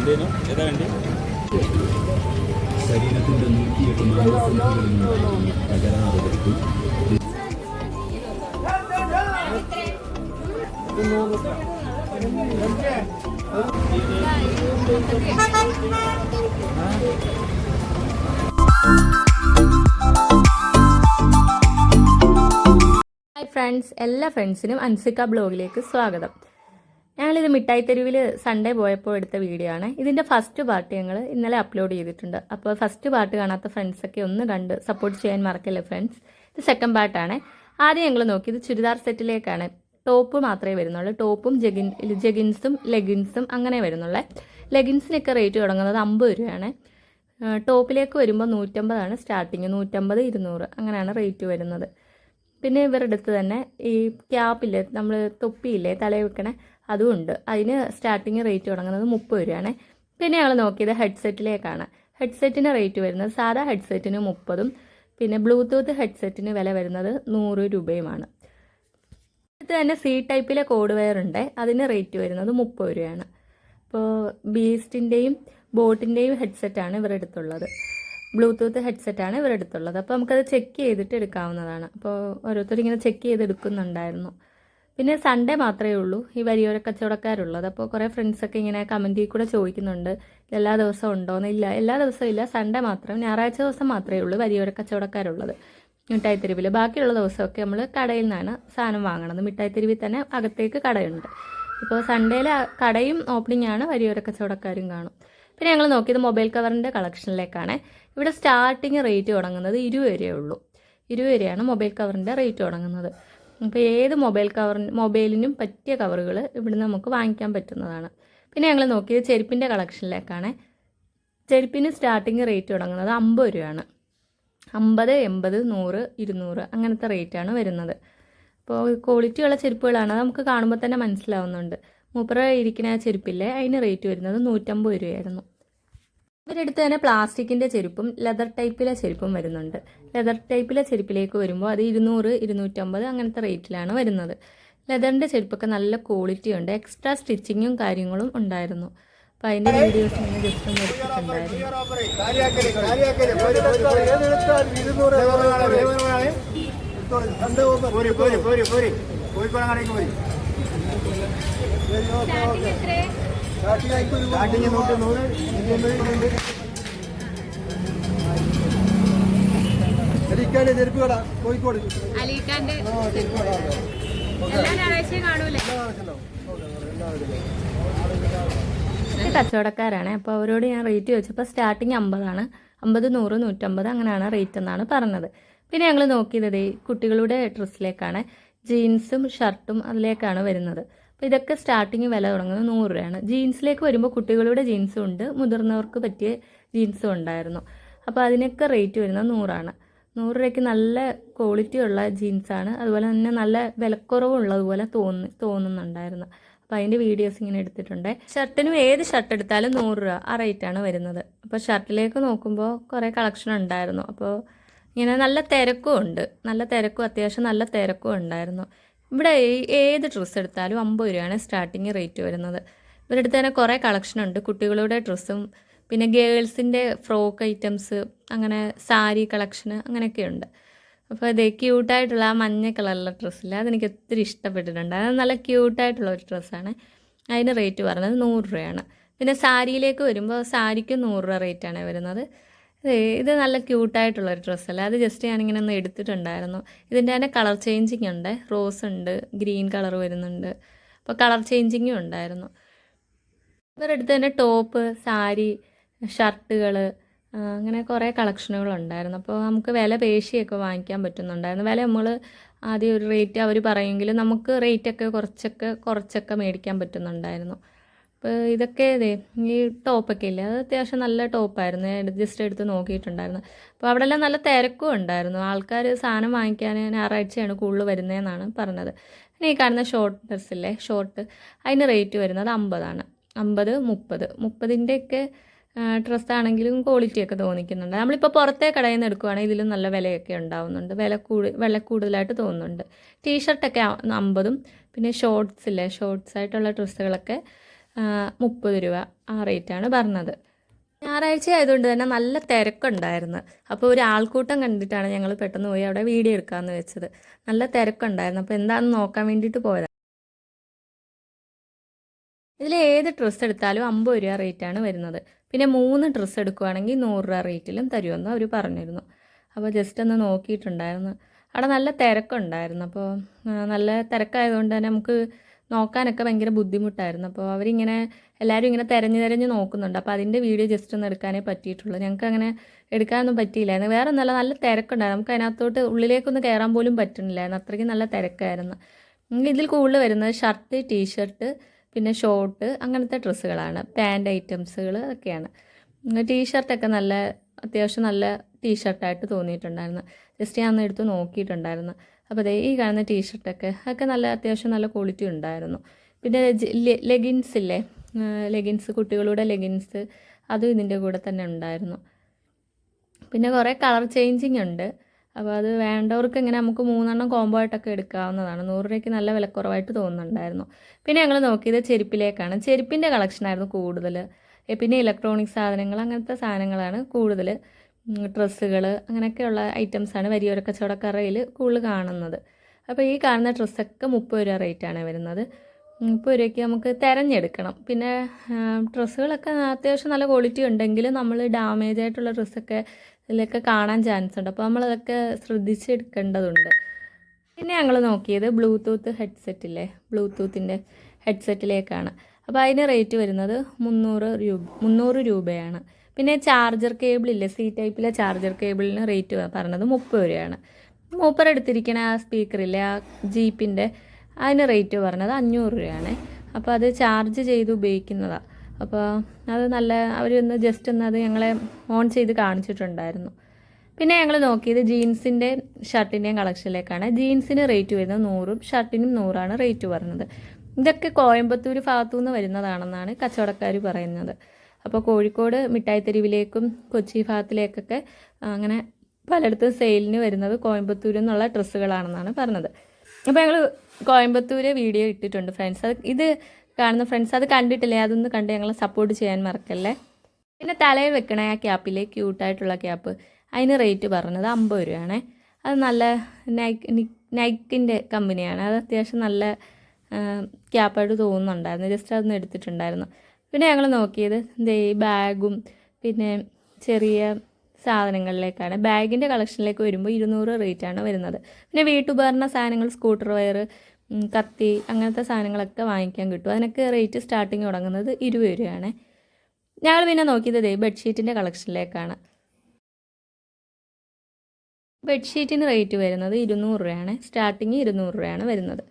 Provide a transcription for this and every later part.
ഇതേനോ ഏതാ വേണ്ടി ശരീരത്തിന്റെ നൂറ്റിയെട്ട് മാനസംഖ്യകളിൽ നിന്ന് തകരാറുകൾക്കും ഹായ് ഫ്രണ്ട്സ് എല്ലാ ഫ്രണ്ട്സിനും അൻസിക്ക ബ്ലോഗിലേക്ക് സ്വാഗതം. ഞങ്ങളിത് മിഠായി തെരുവിൽ സൺഡേ പോയപ്പോൾ എടുത്ത വീഡിയോ ആണ്. ഇതിന്റെ ഫസ്റ്റ് പാർട്ട് ഞങ്ങൾ ഇന്നലെ അപ്ലോഡ് ചെയ്തിട്ടുണ്ട്. അപ്പോൾ ഫസ്റ്റ് പാർട്ട് കാണാത്ത ഫ്രണ്ട്സൊക്കെ ഒന്ന് കണ്ട് സപ്പോർട്ട് ചെയ്യാൻ മറക്കല്ലേ ഫ്രണ്ട്സ് ഇത് സെക്കൻഡ് പാർട്ടാണ് ആദ്യം ഞങ്ങൾ നോക്കിയത് ചുരിദാർ സെറ്റിലേക്കാണ് ടോപ്പ് മാത്രമേ വരുന്നുള്ളൂ. ടോപ്പും ജഗിൻ ജഗിൻസും ലെഗിൻസും അങ്ങനെ വരുന്നുള്ളൂ. ലെഗിൻസിനൊക്കെ റേറ്റ് തുടങ്ങുന്നത് അമ്പത് രൂപയാണ്. ടോപ്പിലേക്ക് വരുമ്പോൾ നൂറ്റമ്പതാണ് സ്റ്റാർട്ടിങ് നൂറ്റമ്പത് ഇരുന്നൂറ് അങ്ങനെയാണ് റേറ്റ് വരുന്നത്. പിന്നെ ഇവരുടെ തന്നെ ഈ ക്യാപ്പില്ലേ നമ്മൾ തൊപ്പിയില്ലേ തലയിൽ വെക്കണേ അതും ഉണ്ട്. അതിന് സ്റ്റാർട്ടിങ് റേറ്റ് തുടങ്ങുന്നത് മുപ്പത് രൂപയാണ്. പിന്നെ ഞങ്ങൾ നോക്കിയത് ഹെഡ്സെറ്റിലേക്കാണ്. ഹെഡ്സെറ്റിന് റേറ്റ് വരുന്നത് സാധാ ഹെഡ്സെറ്റിന് മുപ്പതും പിന്നെ ബ്ലൂടൂത്ത് ഹെഡ്സെറ്റിന് വില വരുന്നത് നൂറ് രൂപയുമാണ്. അടുത്ത് തന്നെ സി ടൈപ്പിലെ കോഡ് വെയർ ഉണ്ട്. അതിന് റേറ്റ് വരുന്നത് മുപ്പത് രൂപയാണ്. അപ്പോൾ ബീസ്റ്റിന്റെയും ബോട്ടിന്റെയും ഹെഡ്സെറ്റാണ് ഇവരുടെ അടുത്തുള്ളത് ബ്ലൂടൂത്ത് ഹെഡ്സെറ്റാണ് ഇവരുടെ അടുത്തുള്ളത്. അപ്പോൾ നമുക്കത് ചെക്ക് ചെയ്തിട്ട് എടുക്കാവുന്നതാണ്. അപ്പോൾ ഓരോരുത്തരിങ്ങനെ ചെക്ക് ചെയ്ത് എടുക്കുന്നുണ്ടായിരുന്നു. പിന്നെ സൺഡേ മാത്രമേ ഉള്ളൂ. ഈ വരിയോര കച്ചവടക്കാരുള്ളത്. അപ്പോൾ കുറേ ഫ്രണ്ട്സൊക്കെ ഇങ്ങനെ കമന്റിൽ കൂടെ ചോദിക്കുന്നുണ്ട്. എല്ലാ ദിവസവും ഉണ്ടോ എന്നില്ല എല്ലാ ദിവസവും ഇല്ല. സൺഡേ മാത്രം. ഞായറാഴ്ച ദിവസം മാത്രമേ ഉള്ളൂ വരിയോര കച്ചവടക്കാരുള്ളത്. മിഠായി തെരുവിൽ ബാക്കിയുള്ള ദിവസമൊക്കെ നമ്മൾ കടയിൽ നിന്നാണ് സാധനം വാങ്ങണത്. മിഠായി തെരുവിൽ തന്നെ അകത്തേക്ക് കടയുണ്ട്. ഇപ്പോൾ സൺഡേയിൽ കടയും ഓപ്പണിംഗ് ആണ്. വരിയോര കച്ചവടക്കാരും കാണും. പിന്നെ ഞങ്ങൾ നോക്കിയത് മൊബൈൽ കവറിന്റെ കളക്ഷനിലേക്കാണ്. ഇവിടെ സ്റ്റാർട്ടിങ് റേറ്റ് തുടങ്ങുന്നത് ഇരുപത് രൂപയേ ഉള്ളൂ. ഇരുപത് രൂപയാണ് മൊബൈൽ കവറിന്റെ റേറ്റ് തുടങ്ങുന്നത്. അപ്പോൾ ഏത് മൊബൈൽ കവറിന് മൊബൈലിനും പറ്റിയ കവറുകൾ ഇവിടുന്ന് നമുക്ക് വാങ്ങിക്കാൻ പറ്റുന്നതാണ്. പിന്നെ ഞങ്ങൾ നോക്കിയത് ചെരുപ്പിന്റെ കളക്ഷനിലേക്കാണ്. ചെരുപ്പിന് സ്റ്റാർട്ടിങ് റേറ്റ് തുടങ്ങുന്നത് അമ്പത് രൂപയാണ്. അമ്പത് എൺപത് നൂറ് ഇരുന്നൂറ് അങ്ങനത്തെ റേറ്റാണ് വരുന്നത്. അപ്പോൾ ക്വാളിറ്റിയുള്ള ചെരുപ്പുകളാണ്. അത് നമുക്ക് കാണുമ്പോൾ തന്നെ മനസ്സിലാവുന്നുണ്ട്. മൂപ്പറ ഇരിക്കുന്ന ചെരുപ്പില്ലേ അതിന് റേറ്റ് വരുന്നത് നൂറ്റമ്പത് രൂപയായിരുന്നു. ഇവരുടെ അടുത്ത് തന്നെ പ്ലാസ്റ്റിക്കിന്റെ ചെരുപ്പും ലെതർ ടൈപ്പിലെ ചെരുപ്പും വരുന്നുണ്ട്. ലെതർ ടൈപ്പിലെ ചെരുപ്പിലേക്ക് വരുമ്പോൾ അത് ഇരുന്നൂറ് ഇരുന്നൂറ്റമ്പത് അങ്ങനത്തെ റേറ്റിലാണ് വരുന്നത്. ലെതറിന്റെ ചെരുപ്പൊക്കെ നല്ല ക്വാളിറ്റി ഉണ്ട്. എക്സ്ട്രാ സ്റ്റിച്ചിങ്ങും കാര്യങ്ങളും ഉണ്ടായിരുന്നു. അപ്പോൾ അതിന്റെ വീഡിയോസ് ഇങ്ങനെ ജസ്റ്റ് ഒന്ന് എടുത്തിട്ടുണ്ടായിരുന്നു. സ്റ്റാർട്ടിങ് നൂറ്റി നൂറ് ഇരുന്നൂറ് അലിക്കാന്റെ ചെരുപ്പ് കട കോഴിക്കോട് കച്ചവടക്കാരാണ്. അപ്പോൾ അവരോട് ഞാൻ റേറ്റ് ചോദിച്ചപ്പോൾ സ്റ്റാർട്ടിങ് അമ്പതാണ്. അമ്പത് നൂറ് നൂറ്റമ്പത് അങ്ങനെയാണ് റേറ്റ് എന്നാണ് പറഞ്ഞത്. പിന്നെ ഞങ്ങൾ നോക്കിയത് കുട്ടികളുടെ ഡ്രസ്സിലേക്കാണ് ജീൻസും ഷർട്ടും അതിലേക്കാണ് വരുന്നത്. അപ്പോൾ ഇതൊക്കെ സ്റ്റാർട്ടിങ് വില തുടങ്ങുന്നത് നൂറ് രൂപയാണ്. ജീൻസിലേക്ക് വരുമ്പോൾ കുട്ടികളുടെ ജീൻസും ഉണ്ട് മുതിർന്നവർക്ക് പറ്റിയ ജീൻസും ഉണ്ടായിരുന്നു. അപ്പോൾ അതിനൊക്കെ റേറ്റ് വരുന്നത് നൂറാണ്. നൂറ് രൂപയ്ക്ക് നല്ല ക്വാളിറ്റി ഉള്ള ജീൻസാണ് അതുപോലെ തന്നെ നല്ല വിലക്കുറവുള്ളതുപോലെ തോന്നി തോന്നുന്നുണ്ടായിരുന്നു. അപ്പോൾ അതിന്റെ വീഡിയോസ് ഇങ്ങനെ എടുത്തിട്ടുണ്ട്. ഷർട്ടിനും ഏത് ഷർട്ട് എടുത്താലും നൂറ് രൂപ ആ റേറ്റാണ് വരുന്നത്. അപ്പോൾ ഷർട്ടിലേക്ക് നോക്കുമ്പോൾ കുറേ കളക്ഷൻ ഉണ്ടായിരുന്നു. അപ്പോൾ ഇങ്ങനെ നല്ല തിരക്കും ഉണ്ട്. നല്ല തിരക്കും അത്യാവശ്യം നല്ല തിരക്കും ഉണ്ടായിരുന്നു. ഇവിടെ ഏത് ഡ്രസ്സ് എടുത്താലും അമ്പത് രൂപയാണ് സ്റ്റാർട്ടിങ് റേറ്റ് വരുന്നത്. ഇവരുടെ അടുത്ത് തന്നെ കുറേ കളക്ഷൻ ഉണ്ട്. കുട്ടികളുടെ ഡ്രസ്സും പിന്നെ ഗേൾസിന്റെ ഫ്രോക്ക് ഐറ്റംസ് അങ്ങനെ സാരി കളക്ഷന് അങ്ങനെയൊക്കെ ഉണ്ട്. അപ്പോൾ ഇത് ക്യൂട്ടായിട്ടുള്ള ആ മഞ്ഞ കളറിലുള്ള ഡ്രസ്സില്ല അതെനിക്ക് ഒത്തിരി ഇഷ്ടപ്പെട്ടിട്ടുണ്ട്. അത് നല്ല ക്യൂട്ടായിട്ടുള്ള ഒരു ഡ്രസ്സാണ് അതിന് റേറ്റ് പറഞ്ഞത് നൂറ് രൂപയാണ്. പിന്നെ സാരിയിലേക്ക് വരുമ്പോൾ സാരിക്ക് നൂറ് രൂപ റേറ്റാണ് വരുന്നത്. ഇത് നല്ല ക്യൂട്ടായിട്ടുള്ളൊരു ഡ്രസ്സല്ലേ? അത് ജസ്റ്റ് ഞാനിങ്ങനെ ഒന്ന് എടുത്തിട്ടുണ്ടായിരുന്നു. ഇതിന്റെ തന്നെ കളർ ചേഞ്ചിങ് ഉണ്ട്. റോസ് ഉണ്ട് ഗ്രീൻ കളർ വരുന്നുണ്ട്. അപ്പോൾ കളർ ചേഞ്ചിങ്ങും ഉണ്ടായിരുന്നു. ഇവരുടെ അടുത്ത് തന്നെ ടോപ്പ് സാരി ഷർട്ടുകൾ അങ്ങനെ കുറേ കളക്ഷനുകൾ ഉണ്ടായിരുന്നു. അപ്പോൾ നമുക്ക് വില പേശിയൊക്കെ വാങ്ങിക്കാൻ പറ്റുന്നുണ്ടായിരുന്നു. വില നമ്മൾ ആദ്യം ഒരു റേറ്റ് അവർ പറയുമെങ്കിലും നമുക്ക് റേറ്റൊക്കെ കുറച്ചൊക്കെ കുറച്ചൊക്കെ മേടിക്കാൻ പറ്റുന്നുണ്ടായിരുന്നു. അപ്പോൾ ഇതൊക്കെ ഇതേ ഈ ടോപ്പൊക്കെ ഇല്ലേ അത് അത്യാവശ്യം നല്ല ടോപ്പായിരുന്നു. ജസ്റ്റ് എടുത്ത് നോക്കിയിട്ടുണ്ടായിരുന്നു. അപ്പോൾ അവിടെ എല്ലാം നല്ല തിരക്കും ഉണ്ടായിരുന്നു. ആൾക്കാർ സാധനം വാങ്ങിക്കാൻ ഞായറാഴ്ചയാണ് കൂടുതൽ വരുന്നതെന്നാണ് പറഞ്ഞത്. പിന്നെ ഈ കാണുന്ന ഷോർട്ട് ഡ്രസ്സില്ലേ ഷോർട്ട് അതിന് റേറ്റ് വരുന്നത് അമ്പതാണ്. അമ്പത് മുപ്പത്. മുപ്പതിന്റെയൊക്കെ ഡ്രസ്സ് ആണെങ്കിലും ക്വാളിറ്റിയൊക്കെ തോന്നിക്കുന്നുണ്ട്. നമ്മളിപ്പോൾ പുറത്തെ കടയിൽ നിന്ന് എടുക്കുവാണെങ്കിൽ ഇതിലും നല്ല വിലയൊക്കെ ഉണ്ടാവുന്നുണ്ട്. വില കൂടു വില കൂടുതലായിട്ട് തോന്നുന്നുണ്ട്. ടീഷർട്ടൊക്കെ അമ്പതും പിന്നെ ഷോർട്സ് ഇല്ലേ? ഷോർട്സ് ആയിട്ടുള്ള ഡ്രസ്സുകളൊക്കെ മുപ്പത് രൂപ ആ റേറ്റാണ് പറഞ്ഞത്. ഞായറാഴ്ച ആയതുകൊണ്ട് തന്നെ നല്ല തിരക്കുണ്ടായിരുന്നു. അപ്പോൾ ഒരു ആൾക്കൂട്ടം കണ്ടിട്ടാണ് ഞങ്ങൾ പെട്ടെന്ന് പോയി അവിടെ വീഡിയോ എടുക്കാമെന്ന് വെച്ചത്. നല്ല തിരക്കുണ്ടായിരുന്നു. അപ്പോൾ എന്താണെന്ന് നോക്കാൻ വേണ്ടിയിട്ട് പോയതാണ് ഇതിൽ ഏത് ഡ്രസ്സ് എടുത്താലും അമ്പത് രൂപ റേറ്റാണ് വരുന്നത്. പിന്നെ മൂന്ന് ഡ്രസ്സ് എടുക്കുവാണെങ്കിൽ നൂറ് രൂപ റേറ്റിലും തരുമെന്ന് അവർ പറഞ്ഞിരുന്നു. അപ്പോൾ ജസ്റ്റ് ഒന്ന് നോക്കിയിട്ടുണ്ടായിരുന്നു. അവിടെ നല്ല തിരക്കുണ്ടായിരുന്നു. അപ്പോൾ നല്ല തിരക്കായതുകൊണ്ട് തന്നെ നമുക്ക് നോക്കാനൊക്കെ ഭയങ്കര ബുദ്ധിമുട്ടായിരുന്നു. അപ്പോൾ അവരിങ്ങനെ എല്ലാവരും ഇങ്ങനെ തിരഞ്ഞു തിരഞ്ഞ് നോക്കുന്നുണ്ട്. അപ്പോൾ അതിന്റെ വീഡിയോ ജസ്റ്റ് ഒന്ന് എടുക്കാനേ പറ്റിയിട്ടുള്ളൂ. ഞങ്ങൾക്ക് അങ്ങനെ എടുക്കാനൊന്നും പറ്റിയില്ലായിരുന്നു. വേറെ നല്ല നല്ല തിരക്കുണ്ടായിരുന്നു. നമുക്ക് അതിനകത്തോട്ട് ഉള്ളിലേക്കൊന്ന് കയറാൻ പോലും പറ്റുന്നില്ലായിരുന്നു. അത്രയ്ക്ക് നല്ല തിരക്കായിരുന്നു. ഇതിൽ കൂടുതൽ വരുന്നത് ഷർട്ട് ടീഷർട്ട് പിന്നെ ഷോർട്ട് അങ്ങനത്തെ ഡ്രസ്സുകളാണ്. പാന്റ് ഐറ്റംസുകൾ ഒക്കെയാണ്. ടീഷർട്ടൊക്കെ നല്ല അത്യാവശ്യം നല്ല ടീഷർട്ടായിട്ട് തോന്നിയിട്ടുണ്ടായിരുന്നു. ജസ്റ്റ് ഞാൻ ഒന്ന് എടുത്ത് നോക്കിയിട്ടുണ്ടായിരുന്നു. അപ്പോൾ അതേ ഈ കാണുന്ന ടീഷർട്ടൊക്കെ ഒക്കെ നല്ല അത്യാവശ്യം നല്ല ക്വാളിറ്റി ഉണ്ടായിരുന്നു. പിന്നെ ലെഗിൻസ് ഇല്ലേ? ലെഗിൻസ് കുട്ടികളുടെ ലെഗിൻസ് അതും ഇതിന്റെ കൂടെ തന്നെ ഉണ്ടായിരുന്നു. പിന്നെ കുറേ കളർ ചേഞ്ചിങ് ഉണ്ട്. അപ്പോൾ അത് വേണ്ടവർക്ക് ഇങ്ങനെ നമുക്ക് മൂന്നെണ്ണം കോംബോ ആയിട്ടൊക്കെ എടുക്കാവുന്നതാണ്. നൂറ് രൂപയ്ക്ക് നല്ല വിലക്കുറവായിട്ട് തോന്നുന്നുണ്ടായിരുന്നു. പിന്നെ ഞങ്ങൾ നോക്കിയത് ചെരുപ്പിലേക്കാണ്. ചെരുപ്പിന്റെ കളക്ഷനായിരുന്നു കൂടുതൽ പിന്നെ ഇലക്ട്രോണിക് സാധനങ്ങൾ അങ്ങനത്തെ സാധനങ്ങളാണ് കൂടുതൽ ഡ്രസ്സുകൾ അങ്ങനെയൊക്കെയുള്ള ഐറ്റംസാണ് വരിയോര കച്ചവടക്കറയിൽ കൂടുതൽ കാണുന്നത്. അപ്പോൾ ഈ കാണുന്ന ഡ്രസ്സൊക്കെ മുപ്പത് രൂപ റേറ്റാണ് വരുന്നത്. മുപ്പത് രൂപയ്ക്ക് നമുക്ക് തിരഞ്ഞെടുക്കണം. പിന്നെ ഡ്രസ്സുകളൊക്കെ അത്യാവശ്യം നല്ല ക്വാളിറ്റി ഉണ്ടെങ്കിൽ നമ്മൾ ഡാമേജ് ആയിട്ടുള്ള ഡ്രസ്സൊക്കെ ഇതിലൊക്കെ കാണാൻ ചാൻസ് ഉണ്ട്. അപ്പോൾ നമ്മളതൊക്കെ ശ്രദ്ധിച്ചെടുക്കേണ്ടതുണ്ട്. പിന്നെ ഞങ്ങൾ നോക്കിയത് ബ്ലൂടൂത്ത് ഹെഡ്സെറ്റില്ലേ ബ്ലൂടൂത്തിന്റെ ഹെഡ്സെറ്റിലേക്കാണ്. അപ്പോൾ അതിന് റേറ്റ് വരുന്നത് മുന്നൂറ് രൂപ മുന്നൂറ് രൂപയാണ്. പിന്നെ ചാർജർ കേബിൾ ഇല്ല സി ടൈപ്പിലെ ചാർജർ കേബിളിന് റേറ്റ് പറഞ്ഞത് മുപ്പത് രൂപയാണ്. മൂപ്പർ എടുത്തിരിക്കുന്ന ആ സ്പീക്കറില്ലേ ആ ജീപ്പിന്റെ അതിന് റേറ്റ് പറഞ്ഞത് അഞ്ഞൂറ് രൂപയാണ്. അപ്പോൾ അത് ചാർജ് ചെയ്ത് ഉപയോഗിക്കുന്നതാണ് അപ്പോൾ അത് നല്ല അവരൊന്ന് ജസ്റ്റ് ഒന്ന് അത് ഞങ്ങളെ ഓൺ ചെയ്ത് കാണിച്ചിട്ടുണ്ടായിരുന്നു. പിന്നെ ഞങ്ങൾ നോക്കിയത് ജീൻസിന്റെ ഷർട്ടിന്റെയും കളക്ഷനിലേക്കാണ് ജീൻസിന് റേറ്റ് വരുന്നത് നൂറും ഷർട്ടിനും നൂറാണ് റേറ്റ് പറഞ്ഞത്. ഇതൊക്കെ കോയമ്പത്തൂർ ഭാഗത്തു നിന്ന് വരുന്നതാണെന്നാണ് കച്ചവടക്കാർ പറയുന്നത്. അപ്പോൾ കോഴിക്കോട് മിഠായി തെരുവിലേക്കും കൊച്ചി ഭാഗത്തിലേക്കൊക്കെ അങ്ങനെ പലയിടത്തും സെയിലിന് വരുന്നത് കോയമ്പത്തൂർ എന്നുള്ള ഡ്രസ്സുകളാണെന്നാണ് പറഞ്ഞത്. അപ്പോൾ ഞങ്ങൾ കോയമ്പത്തൂർ വീഡിയോ ഇട്ടിട്ടുണ്ട് ഫ്രണ്ട്സ്. അത് ഇത് കാണുന്ന ഫ്രണ്ട്സ് അത് കണ്ടിട്ടില്ലേ? അതൊന്ന് കണ്ട് ഞങ്ങളെ സപ്പോർട്ട് ചെയ്യാൻ മറക്കല്ലേ? പിന്നെ തലയിൽ വെക്കണ ആ ക്യാപ്പിലെ ക്യൂട്ടായിട്ടുള്ള ക്യാപ്പ്. അതിന് റേറ്റ് പറഞ്ഞത് അമ്പത് രൂപയാണേ. അത് നല്ല നൈക്ക് നൈക്കിന്റെ കമ്പനിയാണ്. അത് അത്യാവശ്യം നല്ല ക്യാപ്പായിട്ട് തോന്നുന്നുണ്ടായിരുന്നു. ജസ്റ്റ് അതൊന്ന് എടുത്തിട്ടുണ്ടായിരുന്നു. പിന്നെ ഞങ്ങൾ നോക്കിയത് ഈ ബാഗും പിന്നെ ചെറിയ സാധനങ്ങളിലേക്കാണ്. ബാഗിന്റെ കളക്ഷനിലേക്ക് വരുമ്പോൾ ഇരുന്നൂറ് റേറ്റാണ് വരുന്നത്. പിന്നെ വീട്ടുപകരണ സാധനങ്ങൾ സ്കൂട്ടർ വയർ കത്തി അങ്ങനത്തെ സാധനങ്ങളൊക്കെ വാങ്ങിക്കാൻ കിട്ടും. അതിനൊക്കെ റേറ്റ് സ്റ്റാർട്ടിങ് തുടങ്ങുന്നത് ഇരുപത് രൂപയാണ്. ഞങ്ങൾ പിന്നെ നോക്കിയത് ദേ ബെഡ്ഷീറ്റിന്റെ കളക്ഷനിലേക്കാണ്. ബെഡ്ഷീറ്റിന് റേറ്റ് വരുന്നത് ഇരുന്നൂറ് രൂപയാണ്. സ്റ്റാർട്ടിങ് ഇരുന്നൂറ് രൂപയാണ് വരുന്നത്.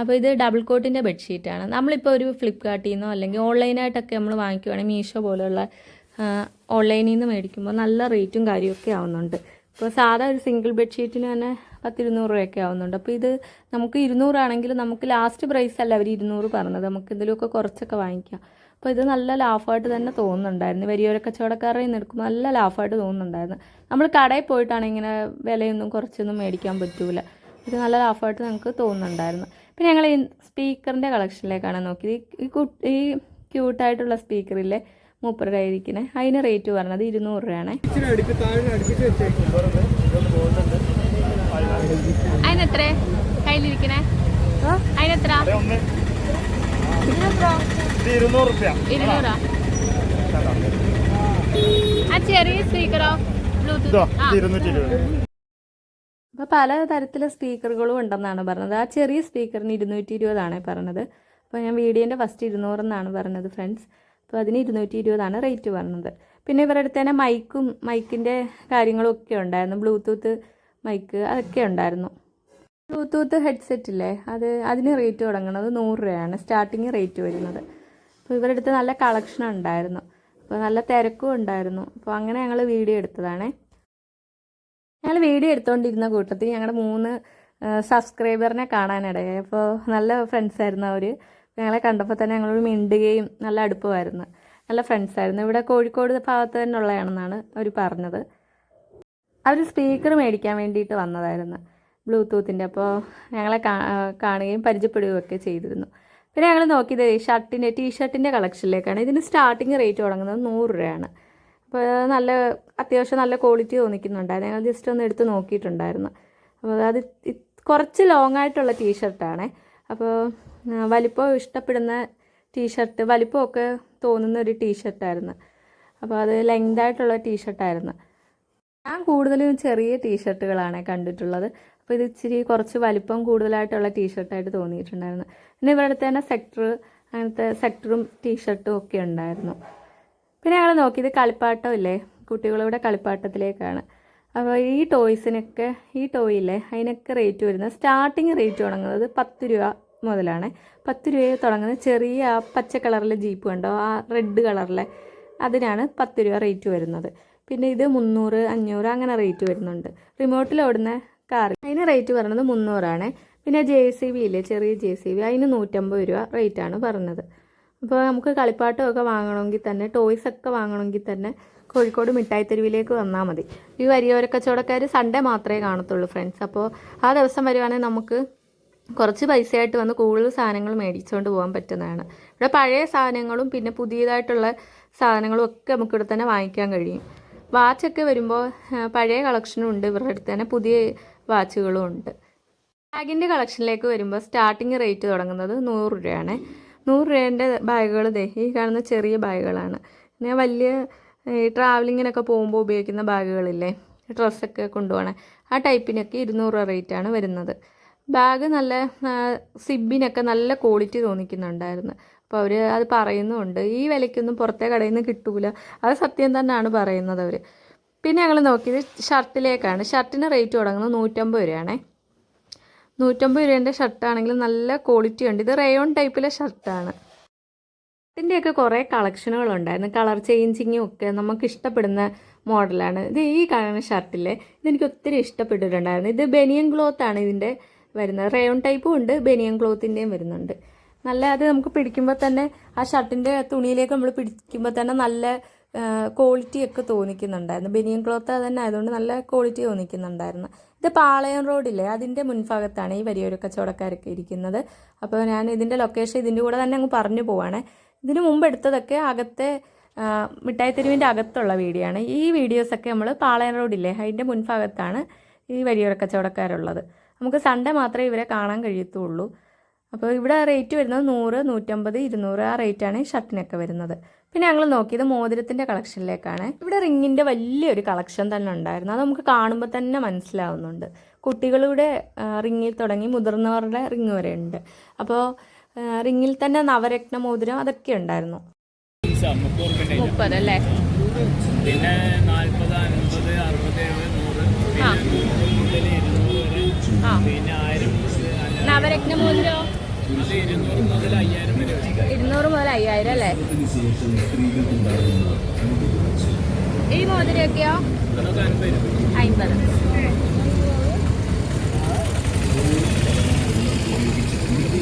അപ്പോൾ ഇത് ഡബിൾ കോട്ടിന്റെ ബെഡ്ഷീറ്റാണ് നമ്മളിപ്പോൾ ഒരു ഫ്ലിപ്കാർട്ടിൽ നിന്നോ അല്ലെങ്കിൽ ഓൺലൈനായിട്ടൊക്കെ നമ്മൾ വാങ്ങിക്കുവാണെങ്കിൽ മീഷോ പോലെയുള്ള ഓൺലൈനിൽ നിന്ന് മേടിക്കുമ്പോൾ നല്ല റേറ്റും കാര്യമൊക്കെ ആവുന്നുണ്ട്. ഇപ്പോൾ സാധാ ഒരു സിംഗിൾ ബെഡ്ഷീറ്റിന് തന്നെ പത്തിരുന്നൂറ് രൂപയൊക്കെ ആവുന്നുണ്ട്. അപ്പോൾ ഇത് നമുക്ക് ഇരുന്നൂറാണെങ്കിൽ നമുക്ക് ലാസ്റ്റ് പ്രൈസ് അല്ല അവർ ഇരുന്നൂറ് പറഞ്ഞത്. നമുക്ക് ഇതിലൊക്കെ കുറച്ചൊക്കെ വാങ്ങിക്കാം. അപ്പോൾ ഇത് നല്ല ലാഫായിട്ട് തന്നെ തോന്നുന്നുണ്ടായിരുന്നു. വലിയൊരു കച്ചവടക്കാരുടെ നിന്ന് എടുക്കുമ്പോൾ നല്ല ലാഫായിട്ട് തോന്നുന്നുണ്ടായിരുന്നു. നമ്മൾ കടയിൽ പോയിട്ടാണ് ഇങ്ങനെ വിലയൊന്നും കുറച്ചൊന്നും മേടിക്കാൻ പറ്റൂല. ഇത് നല്ല ലാഫായിട്ട് നമുക്ക് തോന്നുന്നുണ്ടായിരുന്നു. പിന്നെ ഞങ്ങൾ ഈ സ്പീക്കറിന്റെ കളക്ഷനിലേക്കാണ് നോക്കിയത്. ഈ- ഈ കു ഈ ക്യൂട്ടായിട്ടുള്ള സ്പീക്കറില്ലേ മൂപ്പരുടെ ഇരിക്കുന്നത് അതിന് റേറ്റ് പറഞ്ഞത് ഇരുന്നൂറ് രൂപയാണ്. അതിനെത്ര? കയ്യിലിരിക്കണേ? അതിനെത്ര? ഇരുന്നൂറ് റുപ്യ. ഇരുന്നൂറാ? ആ ചെറിയ സ്പീക്കറോ? ബ്ലൂടൂത്ത്. അപ്പോൾ പല തരത്തിലെ സ്പീക്കറുകളും ഉണ്ടെന്നാണ് പറഞ്ഞത്. ആ ചെറിയ സ്പീക്കറിന് ഇരുന്നൂറ്റി ഇരുപതാണ് പറഞ്ഞത്. അപ്പോൾ ഞാൻ വീഡിയോന്റെ ഫസ്റ്റ് ഇരുന്നൂറെന്നാണ് പറഞ്ഞത് ഫ്രണ്ട്സ്. അപ്പോൾ അതിന് ഇരുന്നൂറ്റി ഇരുപതാണ് റേറ്റ് പറഞ്ഞത്. പിന്നെ ഇവരുടെ അടുത്ത് തന്നെ മൈക്കും മൈക്കിന്റെ കാര്യങ്ങളും ഒക്കെ ഉണ്ടായിരുന്നു. ബ്ലൂടൂത്ത് മൈക്ക് അതൊക്കെ ഉണ്ടായിരുന്നു. ബ്ലൂടൂത്ത് ഹെഡ്സെറ്റ് ഇല്ലേ അത് അതിന് റേറ്റ് തുടങ്ങുന്നത് നൂറ് രൂപയാണ്. സ്റ്റാർട്ടിങ് റേറ്റ് വരുന്നത്. അപ്പോൾ ഇവരുടെ അടുത്ത് നല്ല കളക്ഷൻ ഉണ്ടായിരുന്നു അപ്പോൾ നല്ല തിരക്കും ഉണ്ടായിരുന്നു. അപ്പോൾ അങ്ങനെ ഞങ്ങൾ വീഡിയോ എടുത്തതാണേ. ഞങ്ങൾ വീഡിയോ എടുത്തുകൊണ്ടിരുന്ന കൂട്ടത്തിൽ ഞങ്ങളുടെ മൂന്ന് സബ്സ്ക്രൈബറിനെ കാണാനിടയായി. അപ്പോൾ നല്ല ഫ്രണ്ട്സായിരുന്നു അവർ ഞങ്ങളെ കണ്ടപ്പോൾ തന്നെ ഞങ്ങളോട് മിണ്ടുകയും നല്ല അടുപ്പമായിരുന്നു. നല്ല ഫ്രണ്ട്സായിരുന്നു ഇവിടെ കോഴിക്കോട് ഭാഗത്ത് തന്നെ ഉള്ളതാണെന്നാണ് അവർ പറഞ്ഞത്. അവർ സ്പീക്കർ മേടിക്കാൻ വേണ്ടിയിട്ട് വന്നതായിരുന്നു ബ്ലൂടൂത്തിന്റെ. അപ്പോൾ ഞങ്ങളെ കാണുകയും പരിചയപ്പെടുകയും ഒക്കെ ചെയ്തിരുന്നു. പിന്നെ ഞങ്ങൾ നോക്കിയത് ഷർട്ടിന്റെ ടീഷർട്ടിന്റെ കളക്ഷനിലേക്കാണ് ഇതിന് സ്റ്റാർട്ടിങ് റേറ്റ് തുടങ്ങുന്നത് നൂറ് രൂപയാണ്. അപ്പോൾ നല്ല അത്യാവശ്യം നല്ല ക്വാളിറ്റി തോന്നിക്കുന്നുണ്ടായിരുന്നു. ഞങ്ങൾ ജസ്റ്റ് ഒന്ന് എടുത്ത് നോക്കിയിട്ടുണ്ടായിരുന്നു. അപ്പോൾ അത് കുറച്ച് ലോങ് ആയിട്ടുള്ള ടീഷർട്ടാണ് അപ്പോൾ വലിപ്പം ഇഷ്ടപ്പെടുന്ന ടീഷർട്ട് വലിപ്പമൊക്കെ തോന്നുന്ന ഒരു ടീഷർട്ടായിരുന്നു അപ്പോൾ അത് ലെങ്ത് ആയിട്ടുള്ള ടീഷർട്ടായിരുന്നു ഞാൻ കൂടുതലും ചെറിയ ടീഷർട്ടുകളാണ് കണ്ടിട്ടുള്ളത്. അപ്പോൾ ഇത് ഇച്ചിരി കുറച്ച് വലിപ്പം കൂടുതലായിട്ടുള്ള ടീഷർട്ടായിട്ട് തോന്നിയിട്ടുണ്ടായിരുന്നു. പിന്നെ അടുത്ത് തന്നെ സെക്ടർ അങ്ങനത്തെ സെക്ടറും ടീഷർട്ടും ഒക്കെ ഉണ്ടായിരുന്നു. പിന്നെ ഞങ്ങൾ നോക്കിയത് കളിപ്പാട്ടം ഇല്ലേ? കുട്ടികളുടെ കളിപ്പാട്ടത്തിലേക്കാണ്. അപ്പോൾ ഈ ടോയ്സിനൊക്കെ ഈ ടോയില്ലേ അതിനൊക്കെ റേറ്റ് വരുന്നത്? സ്റ്റാർട്ടിങ് റേറ്റ് തുടങ്ങുന്നത് പത്ത് രൂപ മുതലാണ്. പത്ത് രൂപയിൽ തുടങ്ങുന്ന ചെറിയ ആ പച്ച കളറിലെ ജീപ്പ് കണ്ടോ? ആ റെഡ് കളറിലെ അതിനാണ് പത്ത് രൂപ റേറ്റ് വരുന്നത്. പിന്നെ ഇത് മുന്നൂറ് അഞ്ഞൂറ് അങ്ങനെ റേറ്റ് വരുന്നുണ്ട്. റിമോട്ടിൽ ഓടുന്ന കാർ അതിന് റേറ്റ് പറയുന്നത് മുന്നൂറാണ്. പിന്നെ ജെ സി ബി ഇല്ലേ ചെറിയ ജെ സി ബി അതിന് നൂറ്റമ്പത് രൂപ റേറ്റാണ് പറഞ്ഞത്. അപ്പോൾ നമുക്ക് കളിപ്പാട്ടമൊക്കെ വാങ്ങണമെങ്കിൽ തന്നെ ടോയ്സൊക്കെ വാങ്ങണമെങ്കിൽ തന്നെ കോഴിക്കോട് മിഠായി തെരുവിലേക്ക് വന്നാൽ മതി. ഈ വരിയോര കച്ചവടക്കാർ സൺഡേ മാത്രമേ കാണത്തുള്ളൂ ഫ്രണ്ട്സ് അപ്പോൾ ആ ദിവസം വരുവാണെങ്കിൽ നമുക്ക് കുറച്ച് പൈസയായിട്ട് വന്ന് കൂടുതൽ സാധനങ്ങൾ മേടിച്ചുകൊണ്ട് പോകാൻ പറ്റുന്നതാണ്. ഇവിടെ പഴയ സാധനങ്ങളും പിന്നെ പുതിയതായിട്ടുള്ള സാധനങ്ങളും ഒക്കെ നമുക്ക് ഇവിടെ തന്നെ വാങ്ങിക്കാൻ കഴിയും. വാച്ചൊക്കെ വരുമ്പോൾ പഴയ കളക്ഷനും ഉണ്ട്. ഇവരുടെ അടുത്ത് തന്നെ പുതിയ വാച്ചുകളും ഉണ്ട്. ബാഗിന്റെ കളക്ഷനിലേക്ക് വരുമ്പോൾ സ്റ്റാർട്ടിങ് റേറ്റ് തുടങ്ങുന്നത് നൂറ് രൂപയാണ്. നൂറ് രൂപേന്റെ ബാഗുകൾ ദേ ഈ കാണുന്ന ചെറിയ ബാഗുകളാണ് പിന്നെ വലിയ ഈ ട്രാവലിങ്ങിനൊക്കെ പോകുമ്പോൾ ഉപയോഗിക്കുന്ന ബാഗുകളില്ലേ? ഡ്രസ്സൊക്കെ കൊണ്ടുപോകണേ. ആ ടൈപ്പിനൊക്കെ ഇരുന്നൂറ് രൂപ റേറ്റാണ് വരുന്നത്. ബാഗ് നല്ല സിബിനൊക്കെ നല്ല ക്വാളിറ്റി തോന്നിക്കുന്നുണ്ടായിരുന്നു. അപ്പോൾ അവർ അത് പറയുന്നുമുണ്ട് ഈ വിലയ്ക്കൊന്നും പുറത്തെ കടയിൽ നിന്ന് കിട്ടൂല. അത് സത്യം തന്നെയാണ് പറയുന്നത് അവർ പിന്നെ ഞങ്ങൾ നോക്കിയത് ഷർട്ടിലേക്കാണ്. ഷർട്ടിന് റേറ്റ് തുടങ്ങുന്നത് നൂറ്റമ്പത് രൂപയാണേ. നൂറ്റമ്പത് രൂപേന്റെ ഷർട്ടാണെങ്കിൽ നല്ല ക്വാളിറ്റി ഉണ്ട്. ഇത് റേയോൺ ടൈപ്പിലെ ഷർട്ടാണ് ഷർട്ടിന്റെയൊക്കെ കുറേ കളക്ഷനുകളുണ്ടായിരുന്നു. കളർ ചേഞ്ചിങ്ങും ഒക്കെ നമുക്ക് ഇഷ്ടപ്പെടുന്ന മോഡലാണ്. ഇത് ഈ കാണുന്ന ഷർട്ടില്ലേ ഇതെനിക്ക് ഒത്തിരി ഇഷ്ടപ്പെട്ടിട്ടുണ്ടായിരുന്നു. ഇത് ബനിയൻ ആണ് ഇതിന്റെ വരുന്നത്. റേയോൺ ടൈപ്പും ഉണ്ട് ബനിയൻ ക്ലോത്തിന്റെയും വരുന്നുണ്ട്. നല്ല അത് നമുക്ക് പിടിക്കുമ്പോൾ തന്നെ ആ ഷർട്ടിന്റെ തുണിയിലേക്ക് നമ്മൾ പിടിക്കുമ്പോൾ തന്നെ നല്ല ക്വാളിറ്റി ഒക്കെ തോന്നിക്കുന്നുണ്ടായിരുന്നു. ബനിയൻ ക്ലോത്ത് തന്നെ ആയതുകൊണ്ട് നല്ല ക്വാളിറ്റി തോന്നിക്കുന്നുണ്ടായിരുന്നു. ഇത് പാളയം റോഡില്ലേ അതിന്റെ മുൻഭാഗത്താണ് ഈ വലിയൊരു കച്ചവടക്കാരൊക്കെ ഇരിക്കുന്നത്. അപ്പോൾ ഞാൻ ഇതിന്റെ ലൊക്കേഷൻ ഇതിന്റെ കൂടെ തന്നെ അങ്ങ് പറഞ്ഞു പോവാണ്. ഇതിനു മുമ്പ് എടുത്തതൊക്കെ അകത്തെ മിഠായി തെരുവിന്റെ അകത്തുള്ള വീഡിയോ ആണ് ഈ വീഡിയോസൊക്കെ നമ്മൾ പാളയം റോഡില്ലേ അതിന്റെ മുൻഭാഗത്താണ് ഈ വലിയൊരു കച്ചവടക്കാരുള്ളത്. നമുക്ക് സൺഡേ മാത്രമേ ഇവരെ കാണാൻ കഴിയത്തുള്ളൂ. അപ്പോൾ ഇവിടെ റേറ്റ് വരുന്നത് നൂറ് നൂറ്റമ്പത് ഇരുന്നൂറ് ആ റേറ്റാണ് ഈ ഷർട്ടിനൊക്കെ വരുന്നത്. പിന്നെ ഞങ്ങൾ നോക്കിയത് മോതിരത്തിന്റെ കളക്ഷനിലേക്കാണ്. ഇവിടെ റിങ്ങിന്റെ വലിയൊരു കളക്ഷൻ തന്നെ ഉണ്ടായിരുന്നു. അത് നമുക്ക് കാണുമ്പോൾ തന്നെ മനസ്സിലാവുന്നുണ്ട്. കുട്ടികളുടെ റിങ്ങിൽ തുടങ്ങി മുതിർന്നവരുടെ റിങ് വരെ ഉണ്ട്. അപ്പോൾ റിങ്ങിൽ തന്നെ നവരത്ന മോതിരം അതൊക്കെ ഉണ്ടായിരുന്നു. മുപ്പത് അല്ലേ? പിന്നെ നാൽപ്പത് അൻപത് അറുപത് എഴുപത് നൂറ് പിന്നെ ആയിരം നവരത്ന മോതിരോ? ഇരുന്നൂറ് മുതൽ അയ്യായിരം അല്ലേ? ഈ മോതിരൊക്കെയോ അൻപത് രൂപ അമ്പത്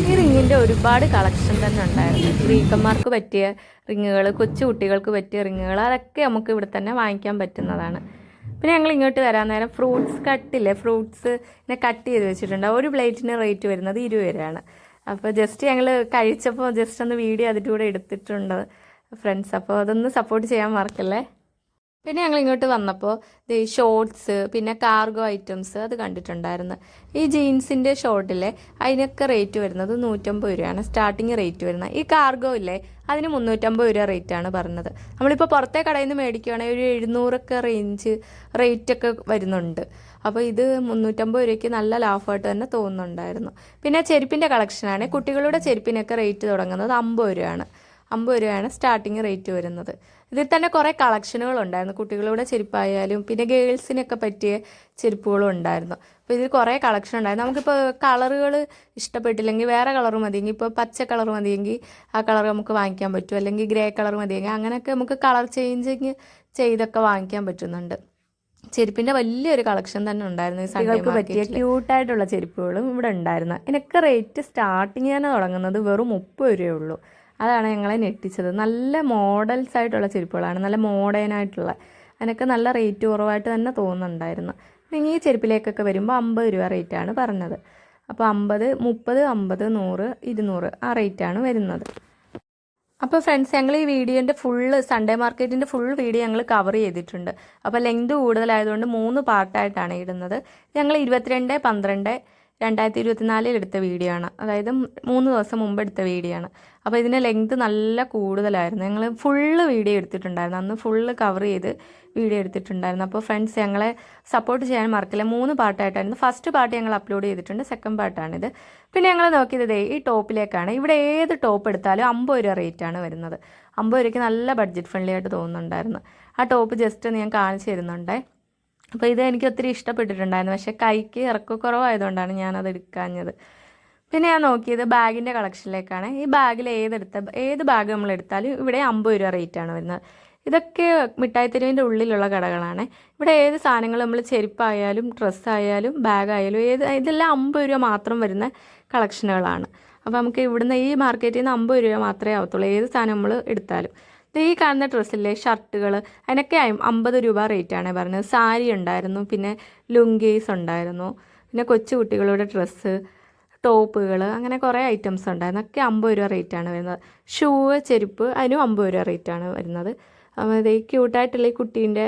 ഈ റിങ്ങിന്റെ ഒരുപാട് കളക്ഷൻ തന്നെ ഉണ്ടായിരുന്നു. സ്ത്രീക്കന്മാർക്ക് പറ്റിയ റിങ്ങുകൾ കൊച്ചു കുട്ടികൾക്ക് പറ്റിയ റിങ്ങുകൾ അതൊക്കെ നമുക്ക് ഇവിടെ തന്നെ വാങ്ങിക്കാൻ പറ്റുന്നതാണ്. പിന്നെ ഞങ്ങൾ ഇങ്ങോട്ട് വരാൻ നേരം ഫ്രൂട്ട്സ് കട്ടില്ലേ? ഫ്രൂട്ട്സ് ഇങ്ങനെ കട്ട് ചെയ്ത് വെച്ചിട്ടുണ്ട്. ഒരു പ്ലേറ്റിന് റേറ്റ് വരുന്നത് ഇരുപത് രൂപയാണ്. അപ്പോൾ ജസ്റ്റ് ഞങ്ങൾ കഴിച്ചപ്പോൾ ജസ്റ്റ് ഒന്ന് വീഡിയോ അതിന്റെ കൂടെ എടുത്തിട്ടുണ്ട് ഫ്രണ്ട്സ്. അപ്പോൾ അതൊന്ന് സപ്പോർട്ട് ചെയ്യാൻ മറക്കല്ലേ? പിന്നെ ഞങ്ങൾ ഇങ്ങോട്ട് വന്നപ്പോൾ ഈ ഷോർട്സ് പിന്നെ കാർഗോ ഐറ്റംസ് അത് കണ്ടിട്ടുണ്ടായിരുന്നു. ഈ ജീൻസിന്റെ ഷോർട്ടിലെ അതിനൊക്കെ റേറ്റ് വരുന്നത് നൂറ്റമ്പത് രൂപയാണ്. സ്റ്റാർട്ടിങ് റേറ്റ് വരുന്നത്. ഈ കാർഗോ ഇല്ലേ അതിന് മുന്നൂറ്റമ്പത് രൂപ റേറ്റാണ് പറഞ്ഞത്. നമ്മളിപ്പോൾ പുറത്തെ കടയിൽ നിന്ന് മേടിക്കുകയാണെങ്കിൽ ഒരു എഴുന്നൂറൊക്കെ റേഞ്ച് റേറ്റൊക്കെ വരുന്നുണ്ട്. അപ്പോൾ ഇത് മുന്നൂറ്റമ്പത് രൂപയ്ക്ക് നല്ല ലാഭമായിട്ട് തന്നെ തോന്നുന്നുണ്ടായിരുന്നു. പിന്നെ ചെരുപ്പിന്റെ കളക്ഷനാണ് കുട്ടികളുടെ ചെരുപ്പിനൊക്കെ റേറ്റ് തുടങ്ങുന്നത് അമ്പത് രൂപയാണ്. അമ്പത് രൂപയാണ് സ്റ്റാർട്ടിങ് റേറ്റ് വരുന്നത്. ഇതിൽ തന്നെ കുറേ കളക്ഷനുകൾ ഉണ്ടായിരുന്നു. കുട്ടികളുടെ ചെരുപ്പായാലും പിന്നെ ഗേൾസിനൊക്കെ പറ്റിയ ചെരുപ്പുകളും ഉണ്ടായിരുന്നു. അപ്പോൾ ഇതിൽ കുറേ കളക്ഷൻ ഉണ്ടായിരുന്നു. നമുക്കിപ്പോൾ കളറുകൾ ഇഷ്ടപ്പെട്ടില്ലെങ്കിൽ വേറെ കളർ മതിയെങ്കിൽ ഇപ്പോൾ പച്ച കളർ മതിയെങ്കിൽ ആ കളർ നമുക്ക് വാങ്ങിക്കാൻ പറ്റും. അല്ലെങ്കിൽ ഗ്രേ കളർ മതിയെങ്കിൽ അങ്ങനെയൊക്കെ നമുക്ക് കളർ ചേഞ്ചിങ് ചെയ്തൊക്കെ വാങ്ങിക്കാൻ പറ്റുന്നുണ്ട്. ചെരുപ്പിന്റെ വലിയൊരു കളക്ഷൻ തന്നെ ഉണ്ടായിരുന്നു ഈ സൺഡേക്ക് പറ്റിയ ക്യൂട്ടായിട്ടുള്ള ചെരുപ്പുകളും ഇവിടെ ഉണ്ടായിരുന്നു. ഇതിനൊക്കെ റേറ്റ് സ്റ്റാർട്ടിങ് തന്നെ തുടങ്ങുന്നത് വെറും മുപ്പത് രൂപയേ ഉള്ളൂ. അതാണ് ഞങ്ങളെ ഞെട്ടിച്ചത്. നല്ല മോഡൽസ് ആയിട്ടുള്ള ചെരുപ്പുകളാണ്. നല്ല മോഡേൺ ആയിട്ടുള്ള. അതിനൊക്കെ നല്ല റേറ്റ് കുറവായിട്ട് തന്നെ തോന്നുന്നുണ്ടായിരുന്നു. പിന്നെ ഈ ചെരുപ്പിലേക്കൊക്കെ വരുമ്പോൾ അമ്പത് രൂപ റേറ്റാണ് പറഞ്ഞത്. അപ്പോൾ അമ്പത് മുപ്പത് അമ്പത് നൂറ് ഇരുന്നൂറ് ആ റേറ്റാണ് വരുന്നത്. അപ്പോൾ ഫ്രണ്ട്സ് ഞങ്ങൾ ഈ വീഡിയോന്റെ ഫുള്ള് സൺഡേ മാർക്കറ്റിന്റെ ഫുൾ വീഡിയോ ഞങ്ങൾ കവർ ചെയ്തിട്ടുണ്ട്. അപ്പോൾ ലെങ്ത് കൂടുതലായതുകൊണ്ട് മൂന്ന് പാർട്ടായിട്ടാണ് ഇടുന്നത്. ഞങ്ങൾ ഇരുപത്തിരണ്ട് പന്ത്രണ്ട് രണ്ടായിരത്തി ഇരുപത്തിനാലിൽ എടുത്ത വീഡിയോ ആണ്. അതായത് മൂന്ന് ദിവസം മുമ്പ് എടുത്ത വീഡിയോ ആണ്. അപ്പോൾ ഇതിന്റെ ലെങ്ത് നല്ല കൂടുതലായിരുന്നു. ഞങ്ങൾ ഫുള്ള് വീഡിയോ എടുത്തിട്ടുണ്ടായിരുന്നു. അന്ന് ഫുള്ള് കവർ ചെയ്ത് വീഡിയോ എടുത്തിട്ടുണ്ടായിരുന്നു. അപ്പോൾ ഫ്രണ്ട്സ് ഞങ്ങളെ സപ്പോർട്ട് ചെയ്യാൻ മറക്കില്ല. മൂന്ന് പാട്ടായിട്ടായിരുന്നു. ഫസ്റ്റ് പാട്ട് ഞങ്ങൾ അപ്ലോഡ് ചെയ്തിട്ടുണ്ട്. സെക്കൻഡ് പാട്ടാണിത്. പിന്നെ ഞങ്ങൾ നോക്കിയത് ഈ ടോപ്പിലേക്കാണ്. ഇവിടെ ഏത് ടോപ്പ് എടുത്താലും അമ്പത് രൂപ റേറ്റാണ് വരുന്നത്. അമ്പത് രൂപയ്ക്ക് നല്ല ബഡ്ജറ്റ് ഫ്രണ്ട്ലി ആയിട്ട് തോന്നുന്നുണ്ടായിരുന്നു. ആ ടോപ്പ് ജസ്റ്റ് ഞാൻ കാണിച്ചു തരുന്നുണ്ടേ. അപ്പോൾ ഇത് എനിക്ക് ഒത്തിരി ഇഷ്ടപ്പെട്ടിട്ടുണ്ടായിരുന്നു. പക്ഷേ കൈക്ക് ഇറക്കക്കുറവായതുകൊണ്ടാണ് ഞാനത് എടുക്കാഞ്ഞത്. പിന്നെ ഞാൻ നോക്കിയത് ബാഗിന്റെ കളക്ഷനിലേക്കാണ്. ഈ ബാഗിൽ ഏതെടുത്ത ഏത് ബാഗ് നമ്മൾ എടുത്താലും ഇവിടെ അമ്പത് രൂപ റേറ്റാണ് വരുന്നത്. ഇതൊക്കെ മിഠായി മിഠായിത്തെരുവിന്റെ ഉള്ളിലുള്ള കടകളാണ്. ഇവിടെ ഏത് സാധനങ്ങൾ നമ്മൾ ചെരുപ്പായാലും ഡ്രസ്സായാലും ബാഗായാലും ഏത് ഇതെല്ലാം അമ്പത് രൂപ മാത്രം വരുന്ന കളക്ഷനുകളാണ് അപ്പോൾ നമുക്ക് ഇവിടുന്ന് ഈ മാർക്കറ്റിൽ നിന്ന് അമ്പത് രൂപ മാത്രമേ ആവത്തുള്ളൂ. ഏത് സാധനം നമ്മൾ എടുത്താലും. ഈ കാണുന്ന ഡ്രസ്സിലെ ഷർട്ടുകൾ അതിനൊക്കെ അമ്പത് രൂപ റേറ്റാണ് പറഞ്ഞത്. സാരി ഉണ്ടായിരുന്നു പിന്നെ ലുങ്കീസ് ഉണ്ടായിരുന്നു പിന്നെ കൊച്ചുകുട്ടികളുടെ ഡ്രസ്സ് ടോപ്പുകൾ അങ്ങനെ കുറേ ഐറ്റംസ് ഉണ്ടായിരുന്നു. ഒക്കെ അമ്പത് രൂപ റേറ്റാണ് വരുന്നത്. ഷൂ ചെരുപ്പ് അതിനും അമ്പത് രൂപ റേറ്റാണ് വരുന്നത്. ഇത് ഈ ക്യൂട്ടായിട്ടുള്ള ഈ കുട്ടീന്റെ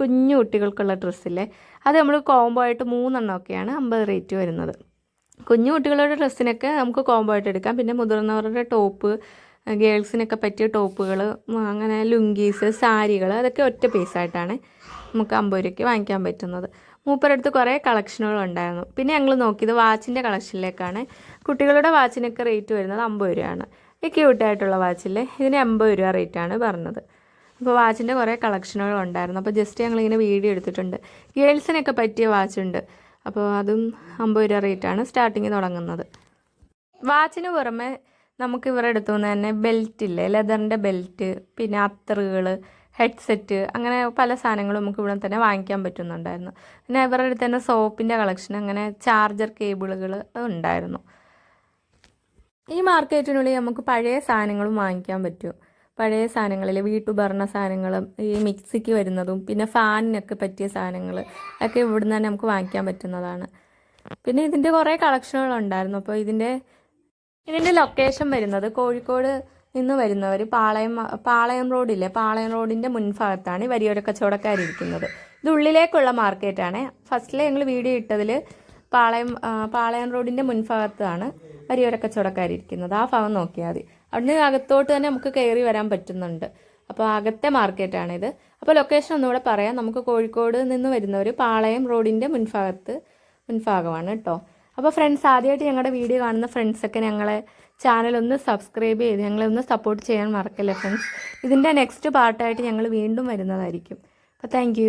കുഞ്ഞു കുട്ടികൾക്കുള്ള ഡ്രസ്സില്ലേ അത് നമ്മൾ കോംബോ ആയിട്ട് മൂന്നെണ്ണമൊക്കെയാണ് അമ്പത് റേറ്റ് വരുന്നത്. കുഞ്ഞു കുട്ടികളുടെ ഡ്രസ്സിനൊക്കെ നമുക്ക് കോംബോ ആയിട്ട് എടുക്കാം. പിന്നെ മുതിർന്നവരുടെ ടോപ്പ് ഗേൾസിനൊക്കെ പറ്റിയ ടോപ്പുകൾ അങ്ങനെ ലുങ്കീസ് സാരികൾ അതൊക്കെ ഒറ്റ പീസായിട്ടാണ് നമുക്ക് അമ്പത് രൂപയ്ക്ക് വാങ്ങിക്കാൻ പറ്റുന്നത്. മൂപ്പരടുത്ത് കുറേ കളക്ഷനുകൾ ഉണ്ടായിരുന്നു. പിന്നെ ഞങ്ങൾ നോക്കിയത് വാച്ചിന്റെ കളക്ഷനിലേക്കാണ്. കുട്ടികളുടെ വാച്ചിനൊക്കെ റേറ്റ് വരുന്നത് അമ്പത് രൂപയാണ്. ഈ ക്യൂട്ടായിട്ടുള്ള വാച്ചിൽ ഇതിന് എൺപത് രൂപ റേറ്റാണ് പറഞ്ഞത്. അപ്പോൾ വാച്ചിന്റെ കുറേ കളക്ഷനുകൾ ഉണ്ടായിരുന്നു. അപ്പോൾ ജസ്റ്റ് ഞങ്ങളിങ്ങനെ വീഡിയോ എടുത്തിട്ടുണ്ട്. ഗേൾസിനൊക്കെ പറ്റിയ വാച്ചുണ്ട്. അപ്പോൾ അതും അമ്പത് രൂപ റേറ്റാണ് സ്റ്റാർട്ടിങ് തുടങ്ങുന്നത്. വാച്ചിന് പുറമെ നമുക്ക് ഇവരുടെ അടുത്തു നിന്ന് തന്നെ ബെൽറ്റ് ഇല്ലേ? ലെതറിന്റെ ബെൽറ്റ് പിന്നെ അത്തറുകൾ ഹെഡ്സെറ്റ് അങ്ങനെ പല സാധനങ്ങളും നമുക്ക് ഇവിടെ തന്നെ വാങ്ങിക്കാൻ പറ്റുന്നുണ്ടായിരുന്നു. പിന്നെ ഇവരുടെ അടുത്ത് തന്നെ സോപ്പിന്റെ കളക്ഷൻ അങ്ങനെ ചാർജർ കേബിളുകൾ ഉണ്ടായിരുന്നു. ഈ മാർക്കറ്റിനുള്ളിൽ നമുക്ക് പഴയ സാധനങ്ങളും വാങ്ങിക്കാൻ പറ്റും. പഴയ സാധനങ്ങളിൽ വീട്ടുപകരണ സാധനങ്ങളും ഈ മിക്സിക്ക് വരുന്നതും പിന്നെ ഫാനിനൊക്കെ പറ്റിയ സാധനങ്ങൾ ഒക്കെ ഇവിടുന്ന് തന്നെ നമുക്ക് വാങ്ങിക്കാൻ പറ്റുന്നതാണ്. പിന്നെ ഇതിന്റെ കുറേ കളക്ഷനുകൾ ഉണ്ടായിരുന്നു. അപ്പോൾ ഇതിന്റെ ഇതിന്റെ ലൊക്കേഷൻ വരുന്നത് കോഴിക്കോട് നിന്ന് വരുന്നവർ പാളയം പാളയം റോഡില്ലേ പാളയം റോഡിന്റെ മുൻഭാഗത്താണ് ഈ വരിയോര കച്ചവടക്കാരിരിക്കുന്നത് ഇത് ഉള്ളിലേക്കുള്ള മാർക്കറ്റാണ് ഫസ്റ്റിലെ ഞങ്ങൾ വീഡിയോ ഇട്ടതിൽ പാളയം പാളയം റോഡിന്റെ മുൻഭാഗത്താണ് വരിയോര കച്ചവടക്കാരിരിക്കുന്നത് ആ ഭാഗം നോക്കിയാൽ മതി. അവിടുന്ന് അകത്തോട്ട് തന്നെ നമുക്ക് കയറി വരാൻ പറ്റുന്നുണ്ട്. അപ്പോൾ അകത്തെ മാർക്കറ്റാണിത് അപ്പോൾ ലൊക്കേഷൻ ഒന്നുകൂടെ പറയാം. നമുക്ക് കോഴിക്കോട് നിന്ന് വരുന്നവർ പാളയം റോഡിന്റെ മുൻഭാഗത്ത് മുൻഭാഗമാണ് കേട്ടോ അപ്പോൾ ഫ്രണ്ട്സ് ആദ്യമായിട്ട് ഞങ്ങളുടെ വീഡിയോ കാണുന്ന ഫ്രണ്ട്സൊക്കെ ഞങ്ങളെ ചാനൽ ഒന്ന് സബ്സ്ക്രൈബ് ചെയ്ത് ഞങ്ങളെ ഒന്ന് സപ്പോർട്ട് ചെയ്യാൻ മറക്കല്ലേ ഫ്രണ്ട്സ് ഇതിന്റെ നെക്സ്റ്റ് പാർട്ടായിട്ട് ഞങ്ങൾ വീണ്ടും വരുന്നതായിരിക്കും. അപ്പോൾ താങ്ക്